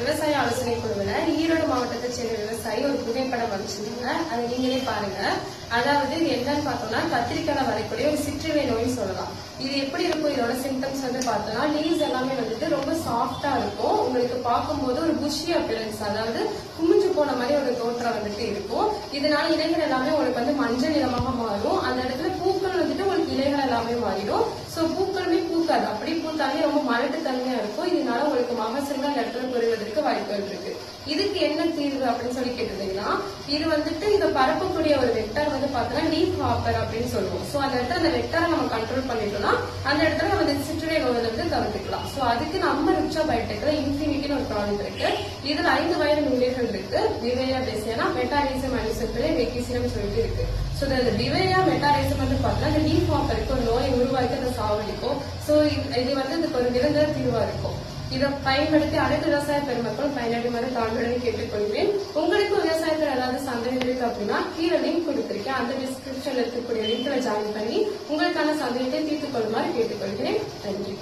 விவசாய ஆலோசனை குழுவில் ஈரோடு மாவட்டத்தை சேர்ந்த விவசாயி ஒரு புகைப்படம் வச்சுருந்தாங்க அதை நீங்களே பாருங்க. அதாவது இது என்னன்னு பார்த்தோம்னா கத்திரிக்காய் வரக்கூடிய ஒரு சிற்றுவை நோய்னு சொல்லலாம். இது எப்படி இருக்கும்? இதோட சிம்டம்ஸ் வந்து பார்த்தோம்னா லீவ்ஸ் எல்லாமே வந்துட்டு ரொம்ப சாஃப்டா இருக்கும். உங்களுக்கு பார்க்கும்போது ஒரு புஷி அப்பியரன்ஸ் அதாவது குமிஞ்சு போன மாதிரி ஒரு தோற்றம் வந்துட்டு இருக்கும். இதனால இலைகள் எல்லாமே உங்களுக்கு வந்து மஞ்சள் நிறமாக மாறும். அந்த இடத்துல பூக்கள் வந்துட்டு உங்களுக்கு இலைகள் எல்லாமே மாறிடும். ஸோ பூக்களுமே பூக்காது. அப்படி தன்மை ரொம்ப மலட்டு தன்மையா இருக்கும் இதனால உங்களுக்கு மகசூல்கள் லெட்டர் இடத்துல குறைவதற்கு வாய்ப்புகள் இருக்கு. இதுக்கு என்ன தீர்வு அப்படின்னு சொல்லி கேட்டிருந்தீங்கன்னா இது வந்துட்டு இதை பரப்பக்கூடிய ஒரு வெக்டர் வந்து பார்த்தோம்னா லீஃப் ஹாப்பர் அப்படின்னு சொல்லுவோம். சோ அந்த இடத்துல அந்த வெக்டரை நம்ம கண்ட்ரோல் பண்ணிட்டோம்னா அந்த இடத்துல நம்ம இந்த சிற்றுரை நோயில தவிர்த்துக்கலாம். சோ அதுக்கு நம்ம ரிச்சா பயோடெக்ல இன்ஃபினிட்டின்னு ஒரு ப்ராடக்ட் இருக்கு. இதுல ஐந்து வயது நுழைகள் இருக்கு. விவையா பேசியனா மெட்டாரேசம் அனிசப்பிலே வெக்கிசினம் சொல்லிட்டு இருக்கு. சோ இந்த விவையா மெட்டாரேசம் வந்து பார்த்தோம்னா இந்த லீஃப் ஹாப்பருக்கு ஒரு நோயை உருவாக்கி அதை சாவடிக்கும். ஸோ இது வந்து இதுக்கு ஒரு நிரந்தர தீர்வா இருக்கும். இதை பயன்படுத்தி அனைத்து விவசாய பெருமக்களும் பயனடைமாறு தாழ்வுடன் கேட்டுக்கொள்கிறேன். உங்களுக்கு விவசாயத்தில் ஏதாவது சந்தேகம் இருக்கு அப்படின்னா கீழே லிங்க் கொடுத்துருக்கேன். அந்த டிஸ்கிரிப்ஷன்ல இருக்கக்கூடிய லிங்க்ல ஜாயின் பண்ணி உங்களுக்கான சந்தேகத்தை தீர்த்துக் கொள்ளுமாறு கேட்டுக்கொள்கிறேன். நன்றி.